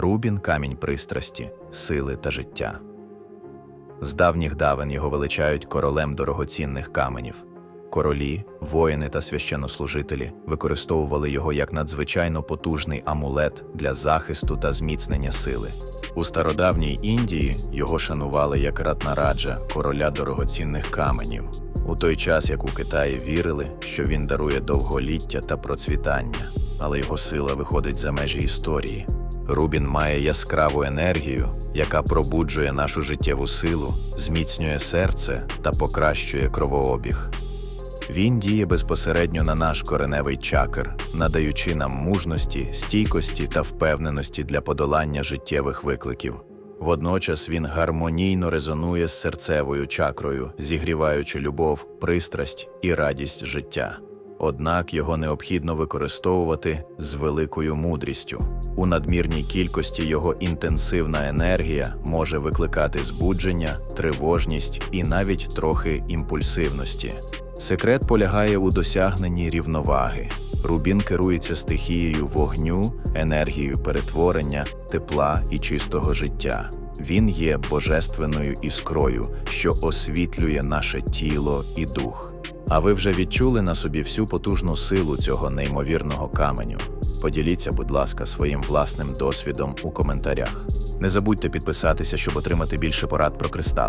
Рубін камінь пристрасті, сили та життя. З давніх давен його величають королем дорогоцінних каменів. Королі, воїни та священнослужителі використовували його як надзвичайно потужний амулет для захисту та зміцнення сили. У стародавній Індії його шанували як ратнараджа, короля дорогоцінних каменів, у той час як у Китаї вірили, що він дарує довголіття та процвітання, але його сила виходить за межі історії. Рубін має яскраву енергію, яка пробуджує нашу життєву силу, зміцнює серце та покращує кровообіг. Він діє безпосередньо на наш кореневий чакр, надаючи нам мужності, стійкості та впевненості для подолання життєвих викликів. Водночас він гармонійно резонує з серцевою чакрою, зігріваючи любов, пристрасть і радість життя. Однак його необхідно використовувати з великою мудрістю. У надмірній кількості його інтенсивна енергія може викликати збудження, тривожність і навіть трохи імпульсивності. Секрет полягає у досягненні рівноваги. Рубін керується стихією вогню, енергією перетворення, тепла і чистого життя. Він є божественною іскрою, що освітлює наше тіло і дух. А ви вже відчули на собі всю потужну силу цього неймовірного каменю. Поділіться, будь ласка, своїм власним досвідом у коментарях. Не забудьте підписатися, щоб отримати більше порад про кристали.